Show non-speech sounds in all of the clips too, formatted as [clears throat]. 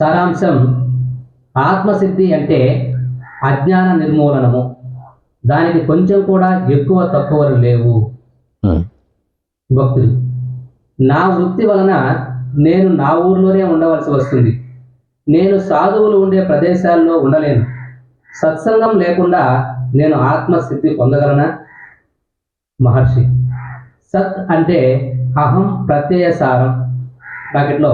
సారాంశం ఆత్మసిద్ధి అంటే అజ్ఞాన నిర్మూలనము. దానికి కొంచెం కూడా ఎక్కువ తక్కువలు లేవు. భక్తులు నా వృత్తి వలన నేను నా ఊర్లోనే ఉండవలసి వస్తుంది. నేను సాధువులు ఉండే ప్రదేశాల్లో ఉండలేను. సత్సంగం లేకుండా నేను ఆత్మసిద్ధి పొందగలనా? మహర్షి సత్ అంటే అహం ప్రత్యయసారం బ్రాకెట్లో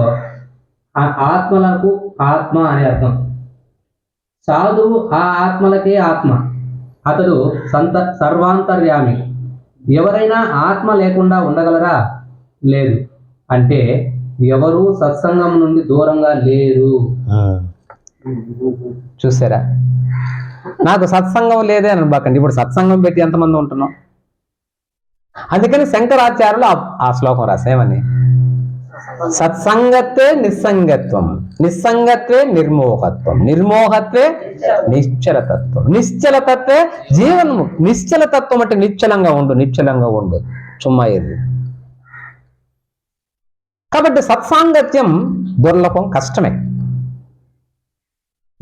ఆ ఆత్మలకు ఆత్మ అని అర్థం. సాధువు ఆ ఆత్మలకే ఆత్మ. అతడు సంత సర్వాంతర్యామి. ఎవరైనా ఆత్మ లేకుండా ఉండగలరా? లేదు. అంటే ఎవరు సత్సంగం నుండి దూరంగా లేరు. చూసారా? నాకు సత్సంగం లేదే అని అనుకోకండి ఇప్పుడు సత్సంగం పెట్టి ఎంతమంది ఉంటున్నాం? అందుకని శంకరాచార్యులు ఆ- ఆ శ్లోకం రాసేమని సత్సంగత్వే నిస్సంగత్వం నిస్సంగత్వే నిర్మోహత్వం నిర్మోహత్వే నిశ్చలతత్వం. నిశ్చలతత్వే జీవనము. నిశ్చలతత్వం అంటే నిశ్చలంగా ఉండు నిశ్చలంగా ఉండు. చుమ్మా ఇది కాబట్టి సత్సాంగత్యం దుర్లభం కష్టమే.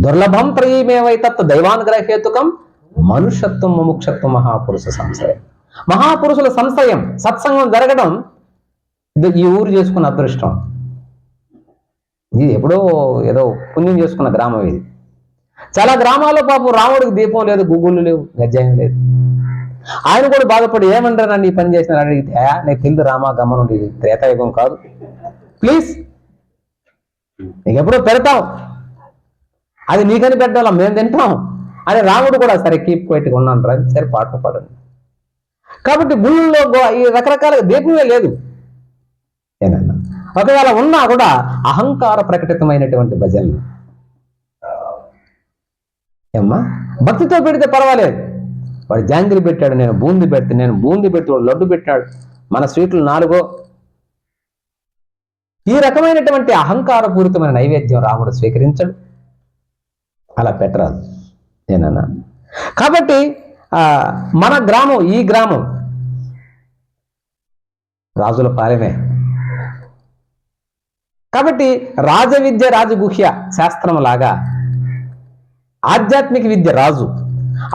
దుర్లభం త్రయీమేవైతత్ దైవానుగ్రహేతుకం మనుషత్వం ముముక్షత్వం మహాపురుష సంశయం. మహాపురుషుల సంశయం సత్సంగం జరగడం ఈ ఊరు చేసుకున్న అదృష్టం. ఇది ఎప్పుడో ఏదో పుణ్యం చేసుకున్న గ్రామం ఇది. చాలా గ్రామాల్లో పాపం రాముడికి దీపం లేదు గుగ్గులు లేవు గజ్జాయం లేదు. ఆయన కూడా బాధపడి ఏమంటారు నన్ను ఈ పని చేసిన అడిగితే నీకు తెలియదు రామా గమనం ఇది త్రేతాయుగం కాదు. ప్లీజ్ నీకు ఎప్పుడో పెడతాం. అది నీకని పెట్టాలా మేము తింటాం. అని రాముడు కూడా సరే కీప్ పెట్టి ఉన్నాను రా సరే పాట పాడండి. కాబట్టి గుళ్ళలో గో- ఈ రకరకాల దీపమే లేదు. ఏనన్నా. ఒకవేళ ఉన్నా కూడా అహంకార ప్రకటితమైనటువంటి భజనలు. ఏమ్మా? భక్తితో పెడితే పర్వాలేదు. వాడు జాంగిరి పెట్టాడు నేను బూంది పెడితే నేను బూంది పెట్టి వాడు లడ్డు పెట్టాడు మన స్వీట్లు నాలుగో. ఈ రకమైనటువంటి అహంకారపూరితమైన నైవేద్యం రాముడు స్వీకరించడు. అలా పెట్టరాదు. ఏనన్నా. కాబట్టి ఆ, మన గ్రామం ఈ గ్రామం రాజుల పాలెమే. కాబట్టి రాజవిద్య రాజగుహ్య శాస్త్రం లాగా ఆధ్యాత్మిక విద్య రాజు.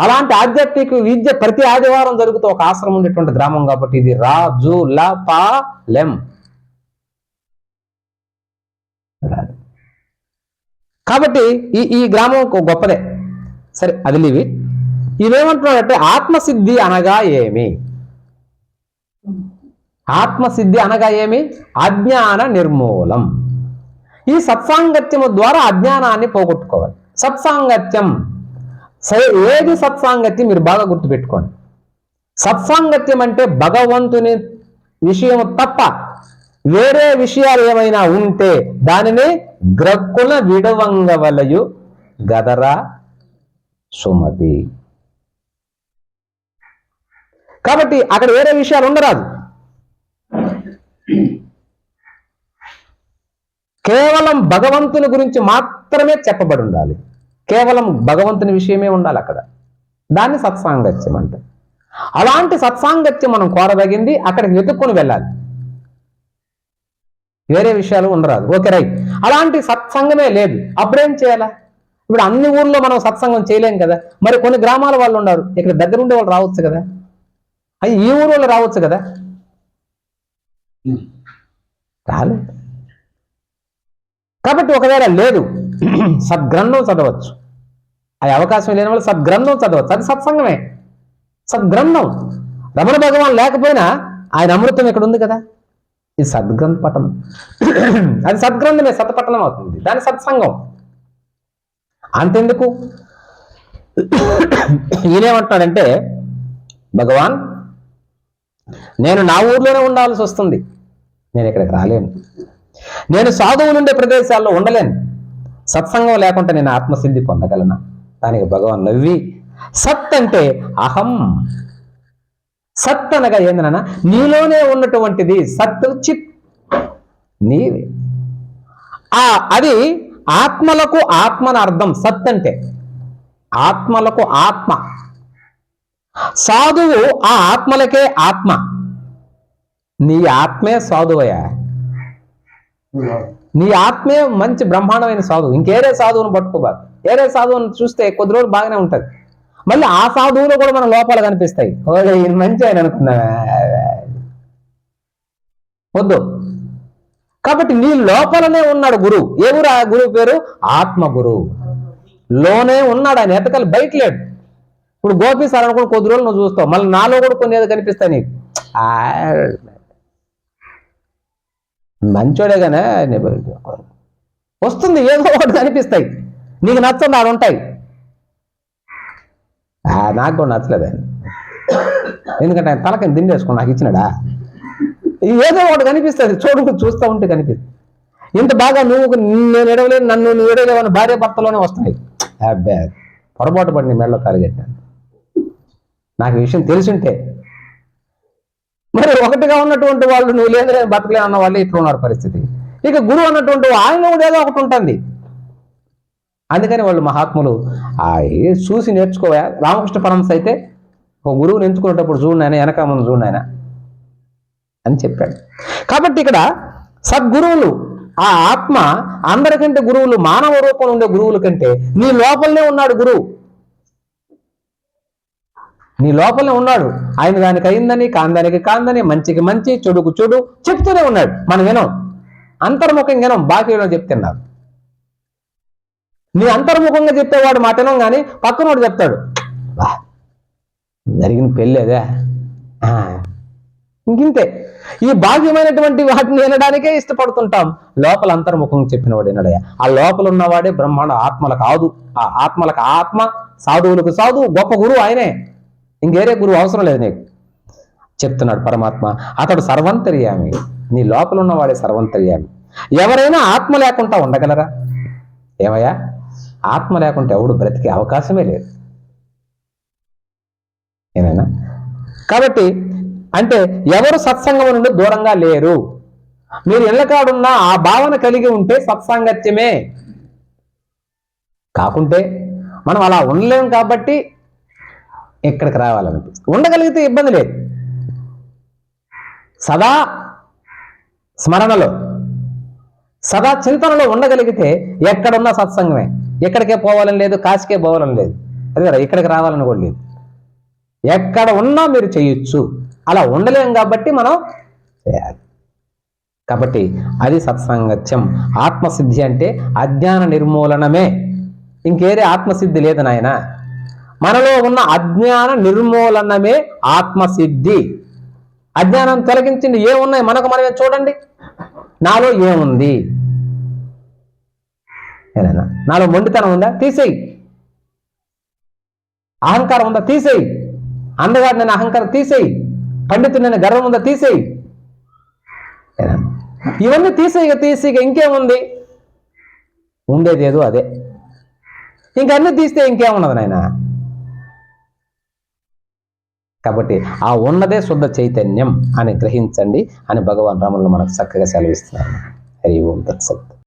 అలాంటి ఆధ్యాత్మిక విద్య ప్రతి ఆదివారం జరుగుతూ ఒక ఆశ్రమం ఉండేటువంటి గ్రామం కాబట్టి ఇది రాజు ల పాలెం కాబట్టి ఈ ఈ గ్రామం గొప్పదే. సరే అది లేవి. ఇవేమంటున్నాడంటే ఆత్మసిద్ధి అనగా ఏమి? ఆత్మసిద్ధి అనగా ఏమి? అజ్ఞాన నిర్మూలం. ఈ సత్సాంగత్యము ద్వారా అజ్ఞానాన్ని పోగొట్టుకోవాలి. సత్సాంగత్యం. సరే ఏది సత్సాంగత్యం మీరు బాగా గుర్తుపెట్టుకోండి. సత్సాంగత్యం అంటే భగవంతుని విషయం తప్ప వేరే విషయాలు ఏమైనా ఉంటే దానిని గ్రక్కుల విడవంగవలయు గదరా సుమతి. కాబట్టి అక్కడ వేరే విషయాలు ఉండరాదు. కేవలం భగవంతుని గురించి మాత్రమే చెప్పబడి ఉండాలి. కేవలం భగవంతుని విషయమే ఉండాలి అక్కడ. దాన్ని సత్సాంగత్యం అంటే. అలాంటి సత్సాంగత్యం మనం కోరదగింది అక్కడికి వెతుక్కొని వెళ్ళాలి. వేరే విషయాలు ఉండరాదు. Okay right. అలాంటి సత్సంగమే లేదు. అప్పుడేం చేయాలా? ఇప్పుడు అన్ని ఊర్లో మనం సత్సంగం చేయలేం కదా. మరి కొన్ని గ్రామాల వాళ్ళు ఉన్నారు. ఇక్కడ దగ్గర ఉండే వాళ్ళు రావచ్చు కదా. అవి ఈ ఊరు వాళ్ళు రావచ్చు కదా. రాలేదు. కాబట్టి ఒకవేళ లేదు [clears throat] సద్గ్రంథం చదవచ్చు. అది అవకాశం లేని వాళ్ళు సద్గ్రంథం చదవచ్చు. అది సత్సంగమే. సద్గ్రంథం. రమణ భగవాన్ లేకపోయినా ఆయన అమృతం ఇక్కడ ఉంది కదా. ఇది సద్గ్రంథ పఠనం [clears throat] అది సద్గ్రంథమే సతపటనం అవుతుంది. దాని సత్సంగం. అంతెందుకు? [clears throat] ఈయనేమంటున్నాడంటే భగవాన్ నేను నా ఊర్లోనే ఉండాల్సి వస్తుంది. నేను ఇక్కడికి రాలేను. నేను సాధువులు ఉండే ప్రదేశాల్లో ఉండలేను. సత్సంగం లేకుండా నేను ఆత్మసిద్ధి పొందగలనా. దానికి భగవాన్ నవ్వి సత్ అంటే అహం. సత్ అనగా ఏందనన్నా నీలోనే ఉన్నటువంటిది సత్ చిత్ నీవే. ఆ అది ఆత్మలకు ఆత్మన అర్థం సత్ అంటే ఆత్మలకు ఆత్మ. సాధువు ఆ ఆత్మలకే ఆత్మ. నీ ఆత్మే సాధువయ్యా. నీ ఆత్మే మంచి బ్రహ్మాండమైన సాధువు. ఇంకేరే సాధువును పట్టుకోబాకు. ఏరే సాధువును చూస్తే కొద్ది రోజులు బాగానే ఉంటుంది. మళ్ళీ ఆ సాధువులో కూడా మన లోపాలు కనిపిస్తాయి. ఓడే ఈయన మంచి ఆయన అనుకున్నా. వద్దు. కాబట్టి నీ లోపలనే ఉన్నాడు గురువు ఎవరు ఆ గురువు పేరు ఆత్మ గురువు లోనే ఉన్నాడు ఆయన. ఎతకాలి? బయట లేడు. ఇప్పుడు గోపి సార్ అనుకుని కొద్ది రోజులు నువ్వు చూస్తావు. మళ్ళీ నాలో కూడా కొన్ని ఏదో కనిపిస్తాయి నీకు. ఆ, మంచోడే కానీ వస్తుంది ఏదో ఒకటి కనిపిస్తాయి. నీకు నచ్చండి ఆడ ఉంటాయి. ఆ, నాకు కూడా నచ్చలేదు. ఆయన ఎందుకంటే ఆయన తలకని దిండేసుకుని నాకు ఇచ్చినాడా? ఏదో ఒకటి కనిపిస్తుంది చూడు చూస్తూ ఉంటే కనిపిస్తుంది. ఇంత బాగా నువ్వు నేను ఎడవలేను నన్ను నువ్వు ఎడవలేవు అని భార్య భర్తలోనే వస్తున్నాయి. అబ్బే పొరపాటు పడిన మెడలో తాలిగెట్టాను. నాకు ఈ విషయం తెలిసింటే మరి ఒకటిగా ఉన్నటువంటి వాళ్ళు నువ్వు లేదు లేదు బతకలే అన్న వాళ్ళే ఇట్లా ఉన్నారు పరిస్థితి. ఇక గురువు అన్నటువంటి ఆయన కూడా ఏదో ఒకటి ఉంటుంది. అందుకని వాళ్ళు మహాత్ములు ఆ ఏ చూసి నేర్చుకోవా? రామకృష్ణ పరమస్ అయితే ఒక గురువుని ఎంచుకునేటప్పుడు చూడు ఆయన వెనక ముందు చూడు ఆయన అని చెప్పాడు. కాబట్టి ఇక్కడ సద్గురువులు ఆ ఆత్మ అందరికంటే గురువులు మానవ రూపంలో ఉండే గురువుల కంటే నీ లోపలనే ఉన్నాడు గురువు. నీ లోపల ఉన్నాడు. ఆయన దానికి అయిందని కాందానికి కాందని మంచికి మంచి చెడుకు చెడు చెప్తూనే ఉన్నాడు. మనం వినం. అంతర్ముఖం వినం. బాకీ వినం చెప్తున్నారు నీ అంతర్ముఖంగా చెప్పేవాడు మాట వినం కానీ పక్కనోడు చెప్తాడు. "బా, జరిగిన పెళ్ళి అదే. ఆ, ఇంకింతే. ఈ భాగ్యమైనటువంటి వాటిని వినడానికే ఇష్టపడుతుంటాం. లోపల అంతర్ముఖం చెప్పినవాడు వినడయ్య ఆ లోపల ఉన్నవాడే బ్రహ్మాండ ఆత్మలకు కాదు ఆ ఆత్మలకు ఆత్మ సాధువులకు సాధువు గొప్ప గురువు ఆయనే. ఇంకేరే గురువు అవసరం లేదు నీకు. చెప్తున్నాడు పరమాత్మ అతడు సర్వంతర్యామి. నీ లోపల ఉన్నవాడే సర్వంతర్యామి. ఎవరైనా ఆత్మ లేకుండా ఉండగలరా? ఏమయ్యా? ఆత్మ లేకుంటే ఎవడు బ్రతికే అవకాశమే లేదు. ఏమైనా? కాబట్టి అంటే ఎవరు సత్సంగం నుండి దూరంగా లేరు? మీరు ఇళ్ళకాడున్న ఆ భావన కలిగి ఉంటే సత్సాంగత్యమే. కాకుంటే మనం అలా ఉండలేం కాబట్టి ఇక్కడికి రావాలనిపిస్తుంది ఉండగలిగితే ఇబ్బంది లేదు. సదా స్మరణలో సదా చింతనలో ఉండగలిగితే ఎక్కడున్నా సత్సంగమే. ఎక్కడికే పోవాలని లేదు కాశీకే పోవాలని లేదు. అదే కదా ఇక్కడికి రావాలని కూడా లేదు. ఎక్కడ ఉన్నా మీరు చేయొచ్చు. అలా ఉండలేం కాబట్టి మనం చేయాలి. కాబట్టి అది సత్సంగత్యం. ఆత్మసిద్ధి అంటే అజ్ఞాన నిర్మూలనమే. ఇంకేదే ఆత్మసిద్ధి లేదు నాయన. మనలో ఉన్న అజ్ఞాన నిర్మూలనమే ఆత్మసిద్ధి. అజ్ఞానం తొలగించింది ఏమున్నాయి? మనకు మనమే చూడండి. నాలో ఏముంది? నాలో మొండితనం ఉందా? తీసేయి. అహంకారం ఉందా? తీసేయి. అందగాడు నేను అహంకారం తీసేయి. పండితుడు నేను గర్వం ఉందా? తీసేయి. ఇవన్నీ తీసేయి తీసి ఇక ఇంకేముంది? ఉండేదేదో అదే. ఇంకన్నీ అన్ని తీస్తే ఇంకేమున్నది నాయనా? కాబట్టి ఆ ఉన్నదే శుద్ధ చైతన్యం అని గ్రహించండి అని భగవాన్ రాములు మనకు చక్కగా సెలవిస్తున్నారు. హరి ఓం తత్సత్.